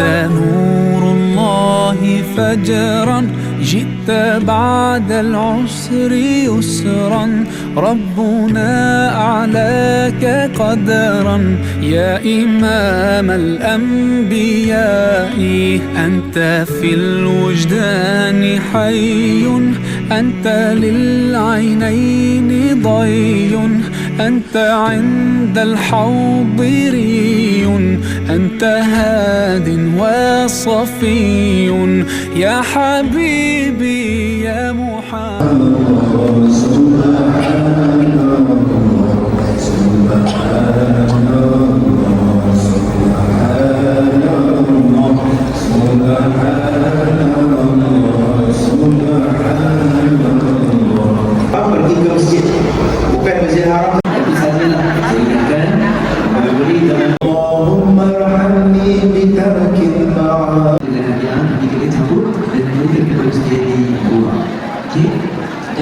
أنت نور الله فجرا جئت بعد العسر يسرا. ربنا أعلاك قدرا. يا إمام الأنبياء أنت في الوجدان حي أنت للعينين ضي. أنت عند الحوض ري أنت هاد وصفي. يا حبيبي يا محمد.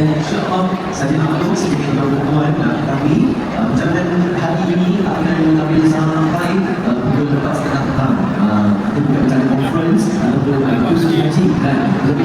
Dan insyaAllah Saya nak maklum sedikit perempuan Kami uh, Perjalanan hari ini Akan mengambil sampai uh, Pukul lepas setengah petang uh, Kita macam conference Ataupun uh, kursus ngaji Dan Tapi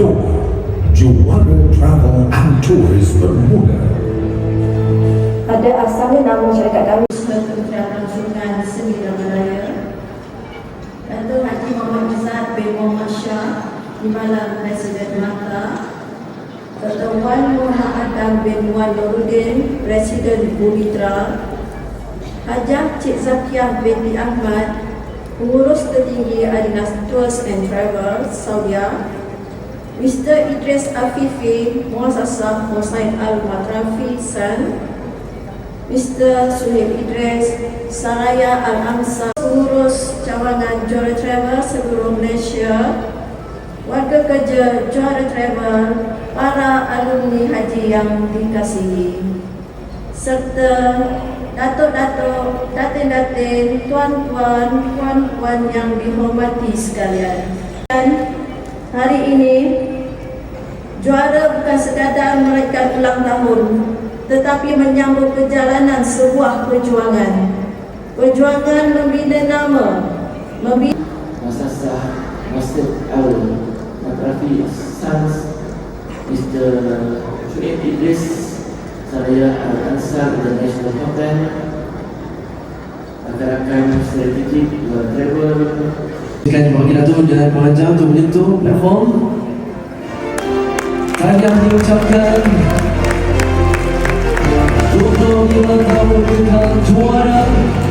doa Juara Travel and Tours bermula Pada asalnya nama syarikat kami. Kementerian Rangsungan Seni dan Budaya Datuk Haji Muhammad Izzat bin Muhammad Shah Timbalan Presiden Mata Datuk Wan Muhammad Adam bin Wan Nuruddin Presiden Bumitra. Hajah Cik Zakiah binti Ahmad Pengurus Tertinggi Adidas Tours and Travels Saudia Mr. Idris Afifi Muassasah Hussain Al-Matrafi San Mr. Suhaib Idris, Saraya Al-Amsa, pengurus cawangan Juara Travel seluruh Malaysia, warga kerja Juara Travel, para alumni haji yang dikasihi, serta datuk-datuk, datin-datin, tuan-tuan, puan-puan yang dihormati sekalian. Dan hari ini, juara bukan sekadar meraihkan ulang tahun, tetapi menyambut perjalanan sebuah perjuangan. Perjuangan membina nama, membina Muassasah Masjid Al Matrafi Sons Mr. Shuib Idris Saraya Al Ansar International Hotel Rakan-rakan strategik Luar Travel Silakan Ibu Datuk dan pengajar untuk menyentuh platform 가격님 잠깐 도덕이와 가물한 조화랑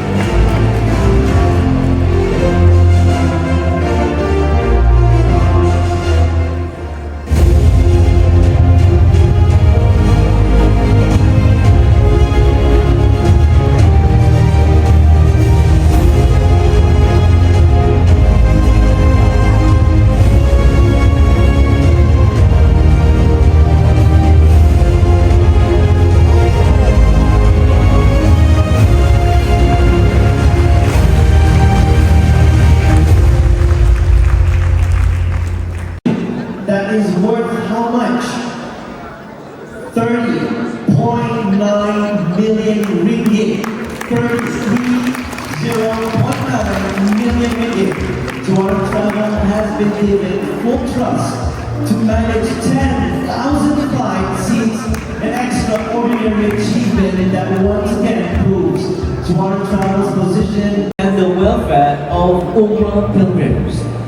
that is worth how much? 30.9 million ringgit. 33.09 million ringgit. Juara Travel has been given full trust to manage 10,000 flight seats, an extraordinary achievement that once again proves Juara Travel's position and the welfare of Umrah pilgrims.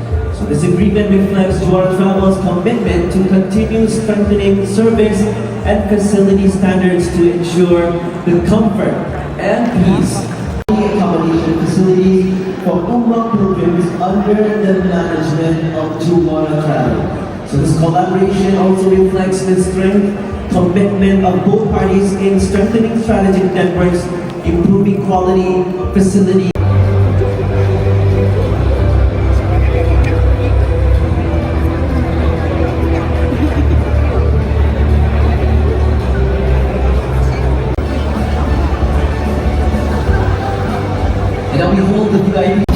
So this agreement reflects Juara Travel's commitment to continue strengthening service and facility standards to ensure the comfort and peace of the accommodation facilities for Umrah pilgrims under the management of Juara Travel. So this collaboration also reflects the strength, commitment of both parties in strengthening strategic networks, improving quality, facility, And now behold the divine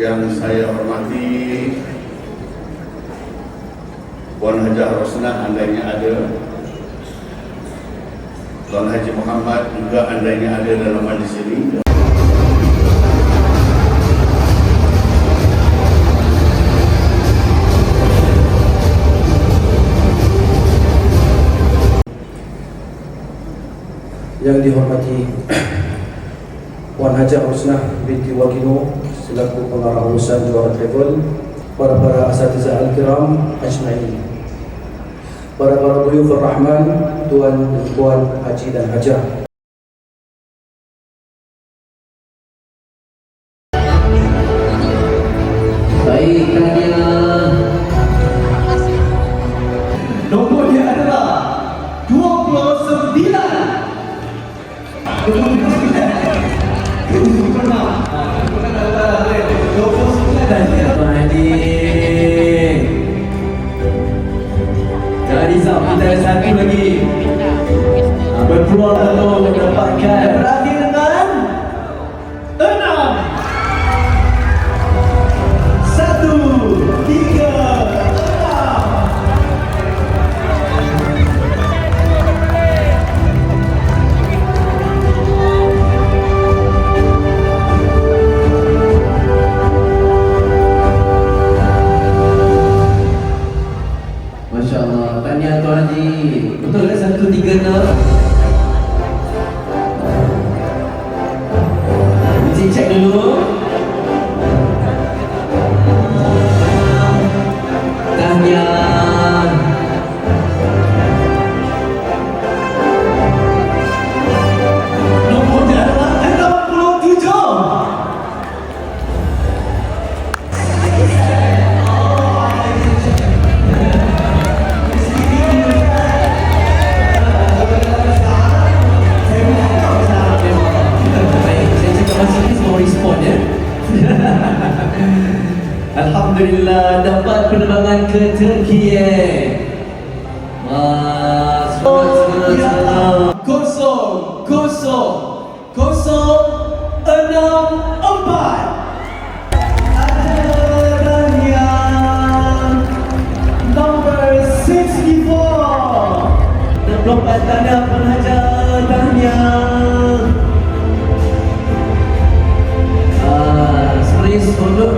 yang saya hormati Puan Haji Rosnah andainya ada Tuan Haji Muhammad juga andainya ada dalam majlis ini. Yang dihormati Puan Hajar Husnah binti Wakino selaku pengarah urusan juara travel para-para asatiza al-kiram ajma'in. Para-para buyuf rahman tuan dan puan haji dan hajar Risau, kita ada satu lagi. Berpeluang untuk mendapatkan dengan Alhamdulillah dapat penerbangan ke Turki eh. Wah, semangat, semangat, Ya, semangat. kosong, kosong, kosong, enam, empat. Ada yang number 64. 64 tahniah pengajar tahniah.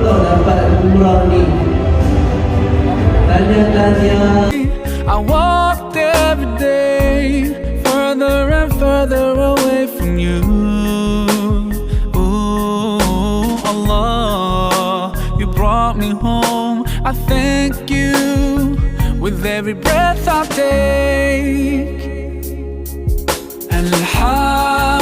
Tau dapat ni. Tahniah. I walked every day further and further away from you. Ooh, Allah, you brought me home. I thank you with every breath I take. Alhamdulillah,